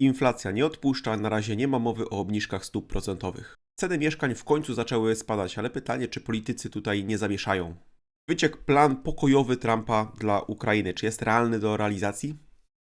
Inflacja nie odpuszcza, na razie nie ma mowy o obniżkach stóp procentowych. Ceny mieszkań w końcu zaczęły spadać, ale pytanie, czy politycy tutaj nie zamieszają. Wyciek plan pokojowy Trumpa dla Ukrainy, czy jest realny do realizacji?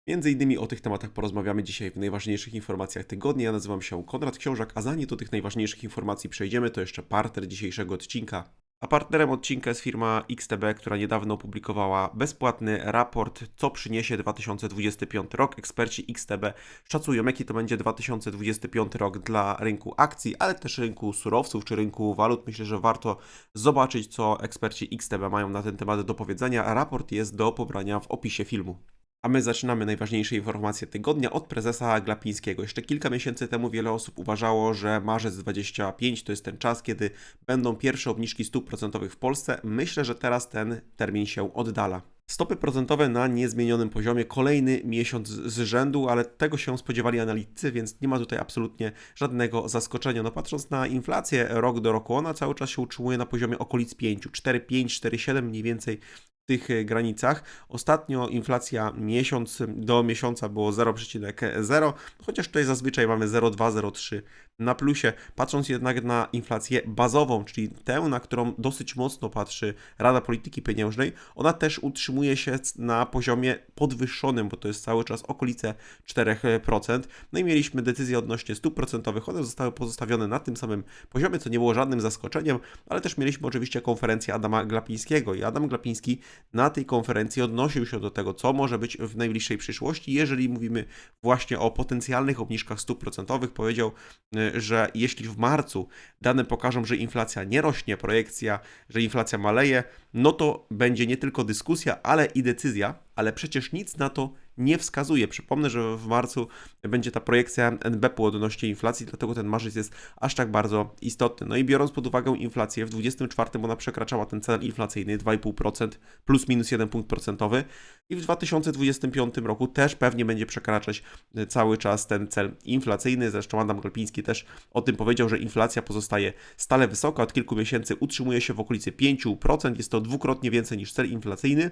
Między innymi o tych tematach porozmawiamy dzisiaj w najważniejszych informacjach tygodnia. Ja nazywam się Konrad Książak, a zanim do tych najważniejszych informacji przejdziemy, to jeszcze partner dzisiejszego odcinka. A partnerem odcinka jest firma XTB, która niedawno opublikowała bezpłatny raport, co przyniesie 2025 rok. Eksperci XTB szacują, jaki to będzie 2025 rok dla rynku akcji, ale też rynku surowców czy rynku walut. Myślę, że warto zobaczyć, co eksperci XTB mają na ten temat do powiedzenia. Raport jest do pobrania w opisie filmu. A my zaczynamy najważniejsze informacje tygodnia od prezesa Glapińskiego. Jeszcze kilka miesięcy temu wiele osób uważało, że marzec 25 to jest ten czas, kiedy będą pierwsze obniżki stóp procentowych w Polsce. Myślę, że teraz ten termin się oddala. Stopy procentowe na niezmienionym poziomie kolejny miesiąc z rzędu, ale tego się spodziewali analitycy, więc nie ma tutaj absolutnie żadnego zaskoczenia. No patrząc na inflację rok do roku, ona cały czas się utrzymuje na poziomie okolic 5, 4,5, 4,7 mniej więcej tych e, granicach. Ostatnio inflacja miesiąc do miesiąca było 0,0, chociaż tutaj zazwyczaj mamy 0,2, 0,3 na plusie. Patrząc jednak na inflację bazową, czyli tę, na którą dosyć mocno patrzy Rada Polityki Pieniężnej, ona też utrzymuje się na poziomie podwyższonym, bo to jest cały czas okolice 4%. No i mieliśmy decyzję odnośnie stóp procentowych, one zostały pozostawione na tym samym poziomie, co nie było żadnym zaskoczeniem, ale też mieliśmy oczywiście konferencję Adama Glapińskiego i Adam Glapiński na tej konferencji odnosił się do tego, co może być w najbliższej przyszłości, jeżeli mówimy właśnie o potencjalnych obniżkach stóp procentowych. Powiedział, y, że jeśli w marcu dane pokażą, że inflacja nie rośnie, projekcja, że inflacja maleje, no to będzie nie tylko dyskusja, ale i decyzja, ale przecież nic na to nie wskazuje. Przypomnę, że w marcu będzie ta projekcja NBP-u odnośnie inflacji, dlatego ten marzec jest aż tak bardzo istotny. No i biorąc pod uwagę inflację, w 2024 ona przekraczała ten cel inflacyjny 2,5% plus minus 1 punkt procentowy i w 2025 roku też pewnie będzie przekraczać cały czas ten cel inflacyjny. Zresztą Adam Galpiński też o tym powiedział, że inflacja pozostaje stale wysoka, od kilku miesięcy utrzymuje się w okolicy 5%, jest to dwukrotnie więcej niż cel inflacyjny.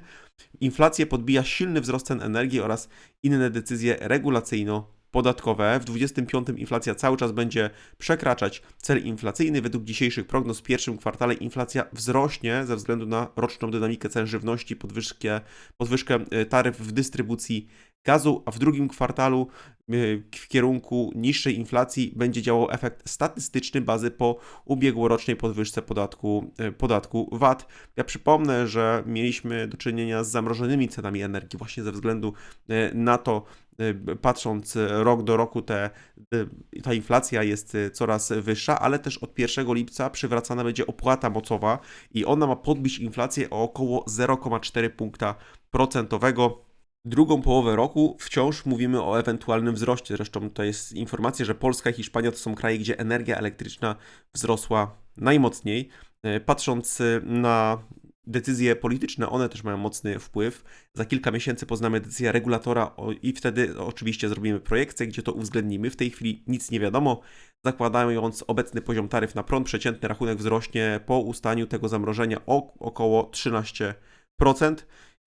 Inflację podbija silny wzrost cen energii oraz inne decyzje regulacyjno-podatkowe. W 25 inflacja cały czas będzie przekraczać cel inflacyjny. Według dzisiejszych prognoz w pierwszym kwartale inflacja wzrośnie ze względu na roczną dynamikę cen żywności, podwyżkę, podwyżkę e, taryf w dystrybucji gazu, a w drugim kwartalu w kierunku niższej inflacji będzie działał efekt statystyczny bazy po ubiegłorocznej podwyżce podatku, e, podatku VAT. Ja przypomnę, że mieliśmy do czynienia z zamrożonymi cenami energii właśnie ze względu e, na to, patrząc rok do roku te, ta inflacja jest coraz wyższa, ale też od 1 lipca przywracana będzie opłata mocowa i ona ma podbić inflację o około 0,4 punkta procentowego drugą połowę roku wciąż mówimy o ewentualnym wzroście. Zresztą to jest informacja, że Polska i Hiszpania to są kraje, gdzie energia elektryczna wzrosła najmocniej. E, patrząc e, na decyzje polityczne, one też mają mocny wpływ. Za kilka miesięcy poznamy decyzję regulatora i wtedy oczywiście zrobimy projekcję, gdzie to uwzględnimy. W tej chwili nic nie wiadomo. Zakładając obecny poziom taryf na prąd, przeciętny rachunek wzrośnie po ustaniu tego zamrożenia o około 13%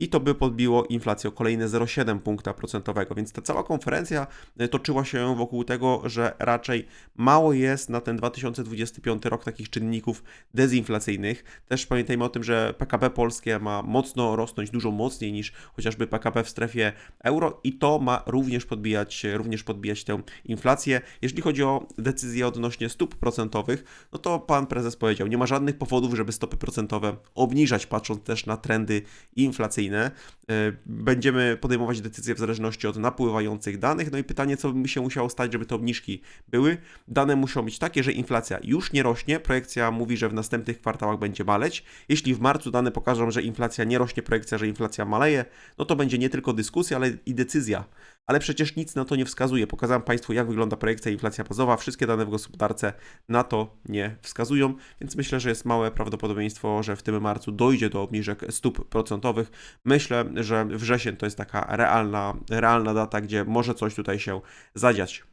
i to by podbiło inflację o kolejne 0,7 punkta procentowego. Więc ta cała konferencja e, toczyła się wokół tego, że raczej mało jest na ten 2025 rok takich czynników dezinflacyjnych. Też pamiętajmy o tym, że PKB polskie ma mocno rosnąć, dużo mocniej niż chociażby PKB w strefie euro i to ma również podbijać, również podbijać tę inflację. Jeżeli chodzi o decyzje odnośnie stóp procentowych, no to pan prezes powiedział, nie ma żadnych powodów, żeby stopy procentowe obniżać, patrząc też na trendy inflacyjne E, będziemy podejmować decyzje w zależności od napływających danych. No i pytanie, co by się musiało stać, żeby te obniżki były. Dane muszą być takie, że inflacja już nie rośnie. Projekcja mówi, że w następnych kwartałach będzie maleć. Jeśli w marcu dane pokażą, że inflacja nie rośnie, projekcja, że inflacja maleje, no to będzie nie tylko dyskusja, ale i decyzja ale przecież nic na to nie wskazuje. Pokazałem Państwu, jak wygląda projekcja inflacja bazowa. Wszystkie dane w gospodarce na to nie wskazują, więc myślę, że jest małe prawdopodobieństwo, że w tym marcu dojdzie do obniżek stóp procentowych. Myślę, że wrzesień to jest taka realna, realna data, gdzie może coś tutaj się zadziać.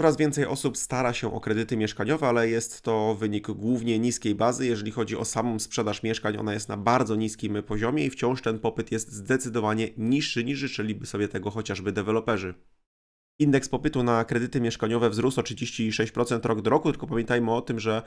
Coraz więcej osób stara się o kredyty mieszkaniowe, ale jest to wynik głównie niskiej bazy. Jeżeli chodzi o samą sprzedaż mieszkań, ona jest na bardzo niskim poziomie i wciąż ten popyt jest zdecydowanie niższy niż życzyliby sobie tego chociażby deweloperzy. Indeks popytu na kredyty mieszkaniowe wzrósł o 36% rok do roku, tylko pamiętajmy o tym, że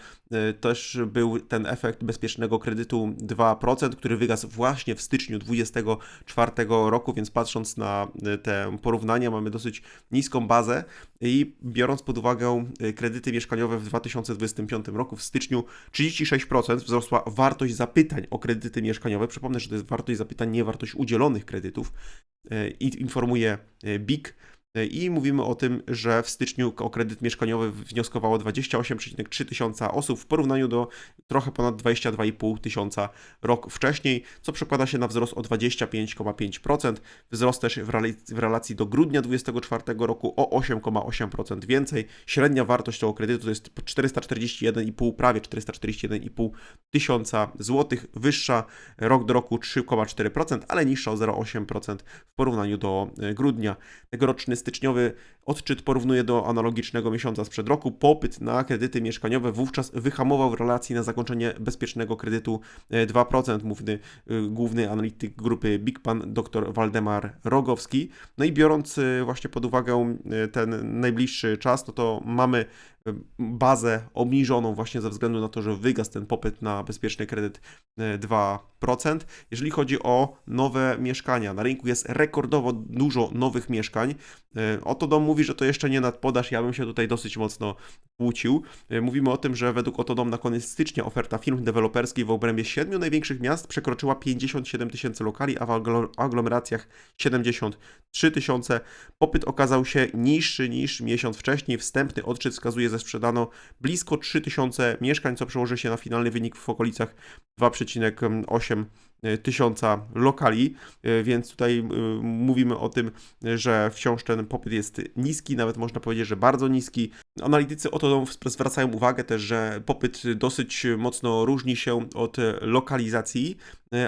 y, też był ten efekt bezpiecznego kredytu 2%, który wygasł właśnie w styczniu 2024 roku, więc patrząc na y, te porównania mamy dosyć niską bazę i biorąc pod uwagę y, kredyty mieszkaniowe w 2025 roku w styczniu 36% wzrosła wartość zapytań o kredyty mieszkaniowe. Przypomnę, że to jest wartość zapytań, nie wartość udzielonych kredytów. I informuje BIK. I mówimy o tym, że w styczniu o kredyt mieszkaniowy wnioskowało 28,3 tysiąca osób w porównaniu do trochę ponad 22,5 tysiąca rok wcześniej, co przekłada się na wzrost o 25,5%. Wzrost też w relacji, do grudnia 2024 roku o 8,8% więcej. Średnia wartość tego kredytu to jest 441,5, prawie 441,5 tysiąca złotych, wyższa rok do roku 3,4%, ale niższa o 0,8% w porównaniu do e, grudnia. Tegoroczny styczniowy odczyt porównuje do analogicznego miesiąca sprzed roku. Popyt na kredyty mieszkaniowe wówczas wyhamował w relacji na zakończenie bezpiecznego kredytu 2%, mówi główny analityk grupy BigPan dr Waldemar Rogowski. No i biorąc e, właśnie pod uwagę e, ten najbliższy czas, no to mamy bazę obniżoną właśnie ze względu na to, że wygasł ten popyt na bezpieczny kredyt e, 2%. Jeżeli chodzi o nowe mieszkania, na rynku jest rekordowo dużo nowych mieszkań. E, Oto dom mówi, że to jeszcze nie nadpodaż, ja bym się tutaj dosyć mocno kłócił. E, mówimy o tym, że według Oto dom na koniec stycznia oferta firm deweloperskiej w obrębie siedmiu największych miast przekroczyła 57 tysięcy lokali, a w aglomeracjach 70 3000. Popyt okazał się niższy niż miesiąc wcześniej. Wstępny odczyt wskazuje, że sprzedano blisko 3000 mieszkań, co przełoży się na finalny wynik w okolicach 2,8 tysiąca lokali, więc tutaj mówimy o tym, że wciąż ten popyt jest niski, nawet można powiedzieć, że bardzo niski. Analitycy o to zwracają uwagę też, że popyt dosyć mocno różni się od lokalizacji,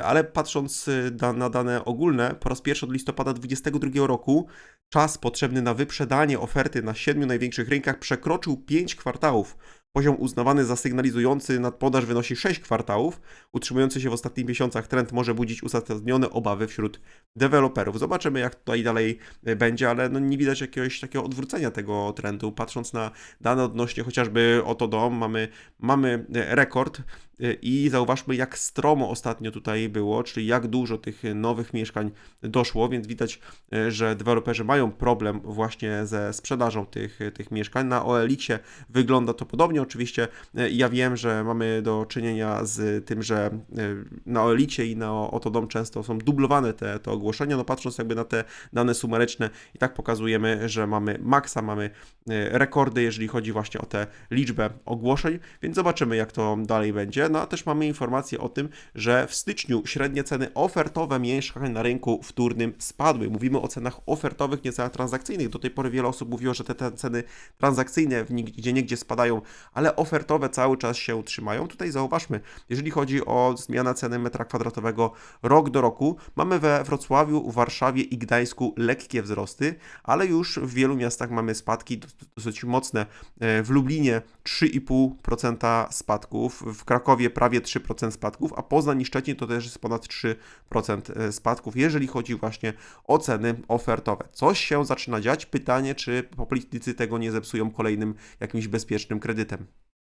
ale patrząc na dane ogólne, po raz pierwszy od listopada 2022 roku czas potrzebny na wyprzedanie oferty na siedmiu największych rynkach przekroczył 5 kwartałów. Poziom uznawany za sygnalizujący nadpodaż wynosi 6 kwartałów. Utrzymujący się w ostatnich miesiącach trend może budzić uzasadnione obawy wśród deweloperów. Zobaczymy, jak tutaj dalej e, będzie, ale no nie widać jakiegoś takiego odwrócenia tego trendu. Patrząc na dane odnośnie chociażby oto dom, mamy, mamy e, rekord e, i zauważmy, jak stromo ostatnio tutaj było, czyli jak dużo tych nowych mieszkań doszło, więc widać, że deweloperzy mają problem właśnie ze sprzedażą tych, tych mieszkań. Na OLX-ie wygląda to podobnie. Oczywiście ja wiem, że mamy do czynienia z tym, że na OLX-ie i na Otodom często są dublowane te, te ogłoszenia. No patrząc jakby na te dane sumaryczne i tak pokazujemy, że mamy maksa, mamy rekordy, jeżeli chodzi właśnie o tę liczbę ogłoszeń, więc zobaczymy jak to dalej będzie. No a też mamy informację o tym, że w styczniu średnie ceny ofertowe mieszkań na rynku wtórnym spadły. Mówimy o cenach ofertowych, nie cenach transakcyjnych. Do tej pory wiele osób mówiło, że te, te ceny transakcyjne gdzie niegdzie spadają, ale ofertowe cały czas się utrzymają. Tutaj zauważmy, jeżeli chodzi o zmianę ceny metra kwadratowego rok do roku, mamy we Wrocławiu, Warszawie i Gdańsku lekkie wzrosty, ale już w wielu miastach mamy spadki dosyć mocne. E, w Lublinie 3,5% spadków, w Krakowie prawie 3% spadków, a Poznań i Szczecin to też jest ponad 3% e, spadków, jeżeli chodzi właśnie o ceny ofertowe. Coś się zaczyna dziać. Pytanie, czy politycy tego nie zepsują kolejnym jakimś bezpiecznym kredytem.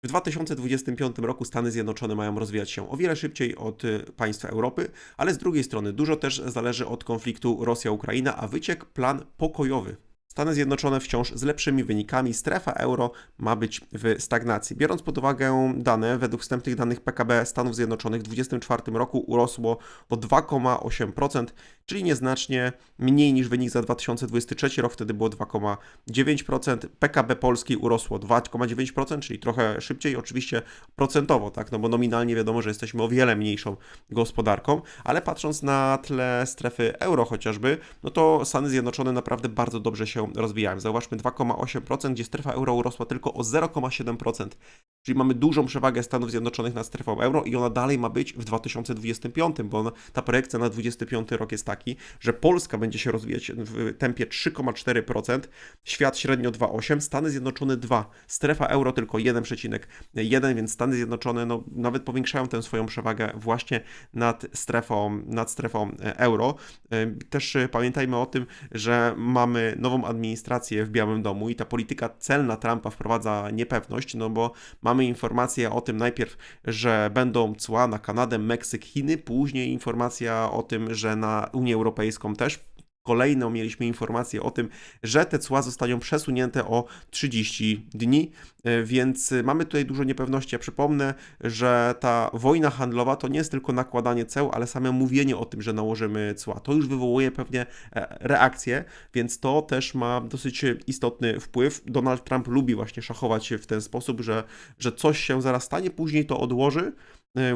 W 2025 roku Stany Zjednoczone mają rozwijać się o wiele szybciej od y, państw Europy, ale z drugiej strony dużo też zależy od konfliktu Rosja-Ukraina, a wyciek plan pokojowy Stany Zjednoczone wciąż z lepszymi wynikami, strefa euro ma być w stagnacji. Biorąc pod uwagę dane, według wstępnych danych PKB Stanów Zjednoczonych w 2024 roku urosło o 2,8%, czyli nieznacznie mniej niż wynik za 2023 rok, wtedy było 2,9%. PKB Polski urosło 2,9%, czyli trochę szybciej, oczywiście procentowo, tak, no bo nominalnie wiadomo, że jesteśmy o wiele mniejszą gospodarką, ale patrząc na tle strefy euro chociażby, no to Stany Zjednoczone naprawdę bardzo dobrze się rozwijają. Zauważmy 2,8%, gdzie strefa euro urosła tylko o 0,7%. Czyli mamy dużą przewagę Stanów Zjednoczonych nad strefą euro i ona dalej ma być w 2025, bo ta projekcja na 2025 rok jest taki, że Polska będzie się rozwijać w tempie 3,4%, świat średnio 2,8%, Stany Zjednoczone 2%, strefa euro tylko 1,1%, więc Stany Zjednoczone no, nawet powiększają tę swoją przewagę właśnie nad strefą, nad strefą e, euro. Też e, pamiętajmy o tym, że mamy nową administrację w Białym Domu i ta polityka celna Trumpa wprowadza niepewność, no bo mamy informację o tym najpierw, że będą cła na Kanadę, Meksyk, Chiny, później informacja o tym, że na Europejską też Kolejną mieliśmy informację o tym, że te cła zostaną przesunięte o 30 dni, e, więc mamy tutaj dużo niepewności. Ja przypomnę, że ta wojna handlowa to nie jest tylko nakładanie ceł, ale same mówienie o tym, że nałożymy cła. To już wywołuje pewnie e, reakcję, więc to też ma dosyć istotny wpływ. Donald Trump lubi właśnie szachować w ten sposób, że, że coś się zaraz stanie, później to odłoży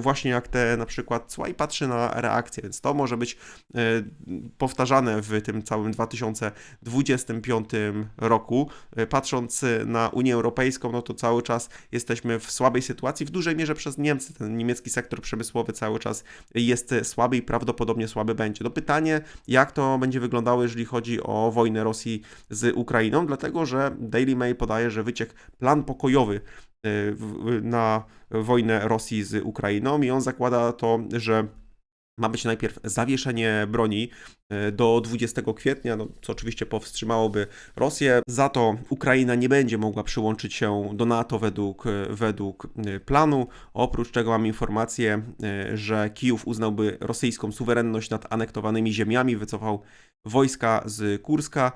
właśnie jak te na przykład cła i patrzy na reakcję, więc to może być e, powtarzane w tym całym 2025 roku. E, patrząc na Unię Europejską, no to cały czas jesteśmy w słabej sytuacji, w dużej mierze przez Niemcy. Ten niemiecki sektor przemysłowy cały czas jest słaby i prawdopodobnie słaby będzie. No pytanie, jak to będzie wyglądało, jeżeli chodzi o wojnę Rosji z Ukrainą, dlatego że Daily Mail podaje, że wyciek plan pokojowy na wojnę Rosji z Ukrainą i on zakłada to, że ma być najpierw zawieszenie broni e, do 20 kwietnia, no, co oczywiście powstrzymałoby Rosję. Za to Ukraina nie będzie mogła przyłączyć się do NATO według, według e, planu. Oprócz tego mam informację, e, że Kijów uznałby rosyjską suwerenność nad anektowanymi ziemiami, wycofał wojska z Kurska.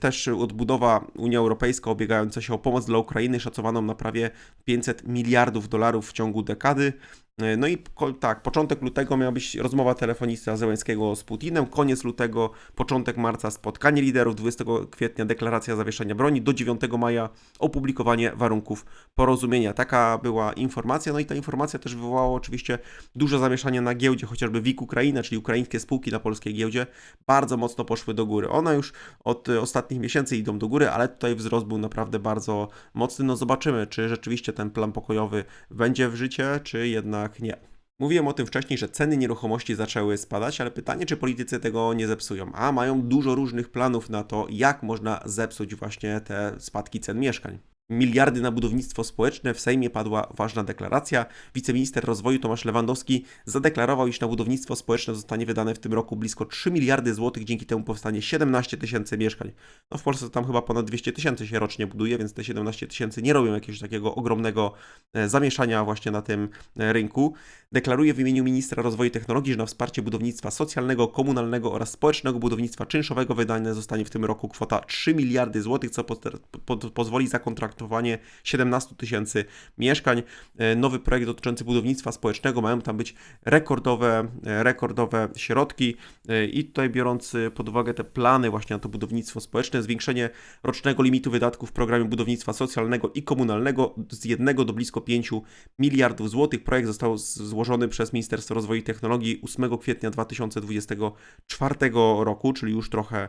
Też odbudowa Unia Europejska obiegająca się o pomoc dla Ukrainy szacowaną na prawie 500 miliardów dolarów w ciągu dekady. E, no i tak, początek lutego miała być rozmowa telefonista Zełenskiego z Putinem, koniec lutego, początek marca spotkanie liderów, 20 kwietnia deklaracja zawieszenia broni, do 9 maja opublikowanie warunków porozumienia. Taka była informacja, no i ta informacja też wywołała oczywiście duże zamieszanie na giełdzie, chociażby WIG Ukraina, czyli ukraińskie spółki na polskiej giełdzie, bardzo mocno poszły do góry. One już od ostatnich miesięcy idą do góry, ale tutaj wzrost był naprawdę bardzo mocny. No zobaczymy, czy rzeczywiście ten plan pokojowy będzie w życie, czy jednak jednak nie. Mówiłem o tym wcześniej, że ceny nieruchomości zaczęły spadać, ale pytanie, czy politycy tego nie zepsują. A mają dużo różnych planów na to, jak można zepsuć właśnie te spadki cen mieszkań miliardy na budownictwo społeczne. W Sejmie padła ważna deklaracja. Wiceminister rozwoju Tomasz Lewandowski zadeklarował, iż na budownictwo społeczne zostanie wydane w tym roku blisko 3 miliardy złotych, dzięki temu powstanie 17 tysięcy mieszkań. No w Polsce to tam chyba ponad 200 tysięcy się rocznie buduje, więc te 17 tysięcy nie robią jakiegoś takiego ogromnego e, zamieszania właśnie na tym e, rynku. Deklaruje w imieniu ministra rozwoju technologii, że na wsparcie budownictwa socjalnego, komunalnego oraz społecznego budownictwa czynszowego wydane zostanie w tym roku kwota 3 miliardy złotych, co po, po, pozwoli zakontraktować projektowanie 17 tysięcy mieszkań. E, nowy projekt dotyczący budownictwa społecznego, mają tam być rekordowe, e, rekordowe środki e, i tutaj biorąc pod uwagę te plany właśnie na to budownictwo społeczne, zwiększenie rocznego limitu wydatków w programie budownictwa socjalnego i komunalnego z 1 do blisko 5 miliardów złotych. Projekt został złożony przez Ministerstwo Rozwoju i Technologii 8 kwietnia 2024 roku, czyli już trochę,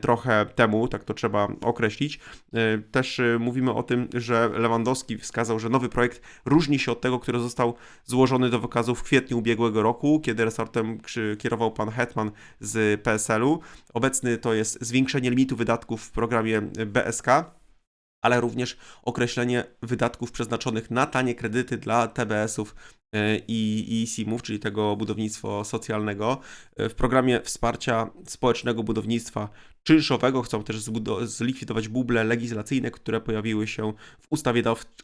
trochę temu, tak to trzeba określić. Też mówimy o o tym, że Lewandowski wskazał, że nowy projekt różni się od tego, który został złożony do wykazu w kwietniu ubiegłego roku, kiedy resortem kierował pan Hetman z PSL-u. Obecny to jest zwiększenie limitu wydatków w programie BSK ale również określenie wydatków przeznaczonych na tanie kredyty dla TBS-ów e, i, i SIM-ów, czyli tego budownictwa socjalnego. E, w programie wsparcia społecznego budownictwa czynszowego. Chcą też zlikwidować buble legislacyjne, które pojawiły się w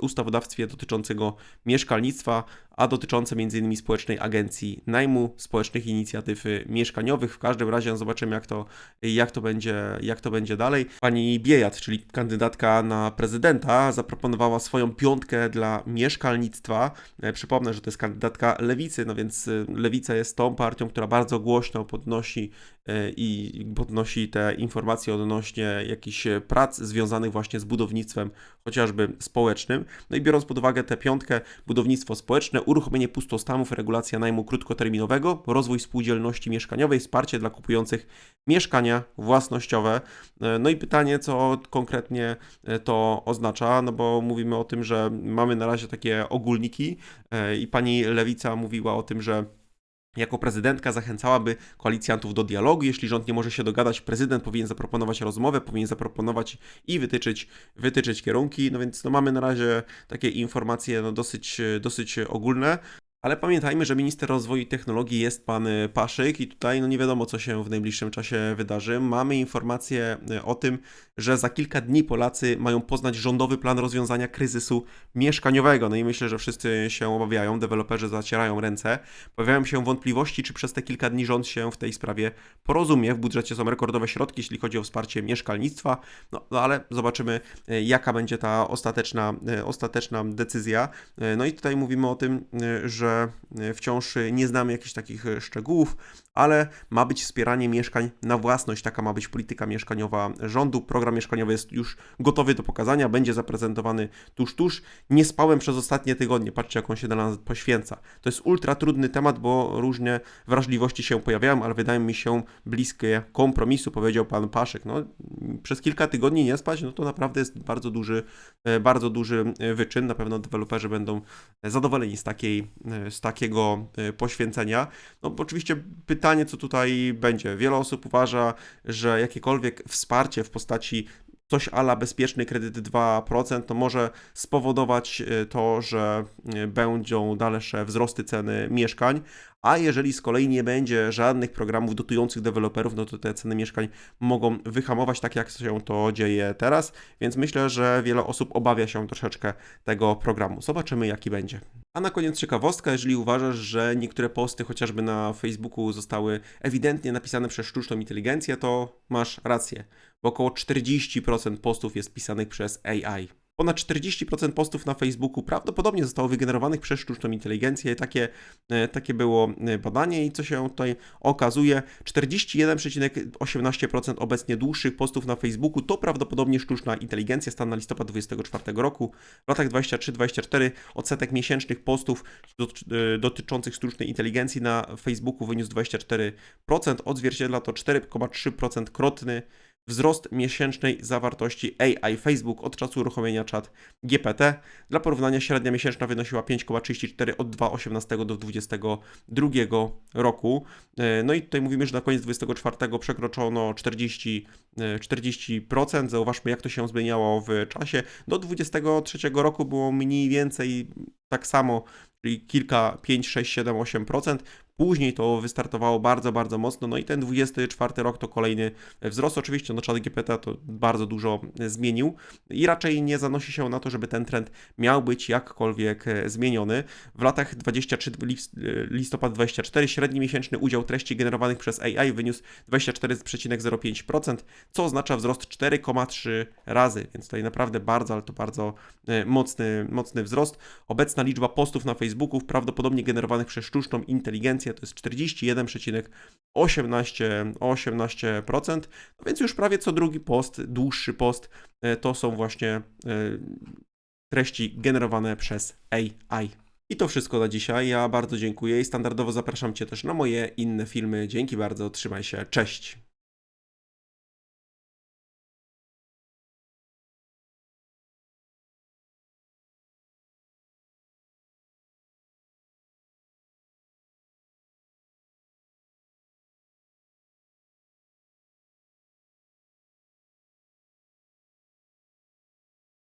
ustawodawstwie dotyczącego mieszkalnictwa, a dotyczące m.in. Społecznej Agencji Najmu, Społecznych Inicjatyw Mieszkaniowych. W każdym razie zobaczymy, jak to, jak to, będzie, jak to będzie dalej. Pani Biejat, czyli kandydatka na prezydenta, zaproponowała swoją piątkę dla mieszkalnictwa. E, przypomnę, że to jest kandydatka lewicy, no więc e, lewica jest tą partią, która bardzo głośno podnosi e, i podnosi te informacje informacje odnośnie jakichś e, prac związanych właśnie z budownictwem, chociażby społecznym. No i biorąc pod uwagę tę piątkę, budownictwo społeczne, uruchomienie pustostanów, regulacja najmu krótkoterminowego, rozwój spółdzielności mieszkaniowej, wsparcie dla kupujących mieszkania własnościowe. E, No i pytanie, co konkretnie e, to oznacza, no bo mówimy o tym, że mamy na razie takie ogólniki i pani Lewica mówiła o tym, że jako prezydentka zachęcałaby koalicjantów do dialogu. Jeśli rząd nie może się dogadać, prezydent powinien zaproponować rozmowę, powinien zaproponować i wytyczyć, wytyczyć kierunki. No więc no mamy na razie takie informacje no dosyć, dosyć ogólne. Ale pamiętajmy, że minister rozwoju i technologii jest pan y, Paszyk i tutaj no nie wiadomo, co się w najbliższym czasie wydarzy. Mamy informację y, o tym, że za kilka dni Polacy mają poznać rządowy plan rozwiązania kryzysu mieszkaniowego. No i myślę, że wszyscy się obawiają, deweloperzy zacierają ręce. Pojawiają się wątpliwości, czy przez te kilka dni rząd się w tej sprawie porozumie. W budżecie są rekordowe środki, jeśli chodzi o wsparcie mieszkalnictwa, no, no ale zobaczymy, y, jaka będzie ta ostateczna, ostateczna decyzja. No i tutaj mówimy o tym, y, że y, wciąż y, nie znamy jakichś takich y, szczegółów, ale ma być wspieranie mieszkań na własność. Taka ma być polityka mieszkaniowa rządu. Program mieszkaniowy jest już gotowy do pokazania, będzie zaprezentowany tuż, tuż. Nie spałem przez ostatnie tygodnie. Patrzcie, jak on się dla nas poświęca. To jest ultra trudny temat, bo różne wrażliwości się pojawiają, ale wydają mi się bliskie kompromisu, powiedział pan Paszek. No, przez kilka tygodni nie spać, no to naprawdę jest bardzo duży, e, bardzo duży e, wyczyn. Na pewno deweloperzy będą zadowoleni z, takiej, e, z takiego e, poświęcenia. No oczywiście pytanie, co tutaj będzie. Wiele osób uważa, że jakiekolwiek wsparcie w postaci coś ala bezpieczny kredyt 2%, to może spowodować e, to, że e, będą dalsze wzrosty ceny mieszkań, a jeżeli z kolei nie będzie żadnych programów dotujących deweloperów, no to te ceny mieszkań mogą wyhamować tak, jak się to dzieje teraz, więc myślę, że wiele osób obawia się troszeczkę tego programu. Zobaczymy, jaki będzie. A na koniec ciekawostka, jeżeli uważasz, że niektóre posty chociażby na Facebooku zostały ewidentnie napisane przez sztuczną inteligencję, to masz rację, bo około 40% postów jest pisanych przez AI. Ponad 40% postów na Facebooku prawdopodobnie zostało wygenerowanych przez sztuczną inteligencję. Takie, e, takie było e, badanie i co się tutaj okazuje, 41,18% obecnie dłuższych postów na Facebooku to prawdopodobnie sztuczna inteligencja, stan na listopad 2024 roku. W latach 23-24 odsetek miesięcznych postów e, dotyczących sztucznej inteligencji na Facebooku wyniósł 24%, odzwierciedla to 4,3% krotny wzrost miesięcznej zawartości AI Facebook od czasu uruchomienia czat GPT. Dla porównania średnia miesięczna wynosiła 5,34 od 2018 do 2022 roku. E, No i tutaj mówimy, że na koniec 2024 przekroczono 40, e, 40%. Zauważmy, jak to się zmieniało w czasie. Do 2023 roku było mniej więcej tak samo, czyli kilka, 5, 6, 7, 8%. Później to wystartowało bardzo, bardzo mocno, no i ten 24 rok to kolejny wzrost. Oczywiście, no czat GPT to bardzo dużo zmienił i raczej nie zanosi się na to, żeby ten trend miał być jakkolwiek e, zmieniony. W latach 23 lis- e, listopad 24 średni miesięczny udział treści generowanych przez AI wyniósł 24,05%, co oznacza wzrost 4,3 razy, więc tutaj naprawdę bardzo, ale to bardzo e, mocny, mocny wzrost. Obecna liczba postów na Facebooku prawdopodobnie generowanych przez sztuczną inteligencję to jest 41,18%, 18%, no więc już prawie co drugi post, dłuższy post, e, to są właśnie e, treści generowane przez AI. I to wszystko na dzisiaj. Ja bardzo dziękuję i standardowo zapraszam Cię też na moje inne filmy. Dzięki bardzo, trzymaj się, cześć.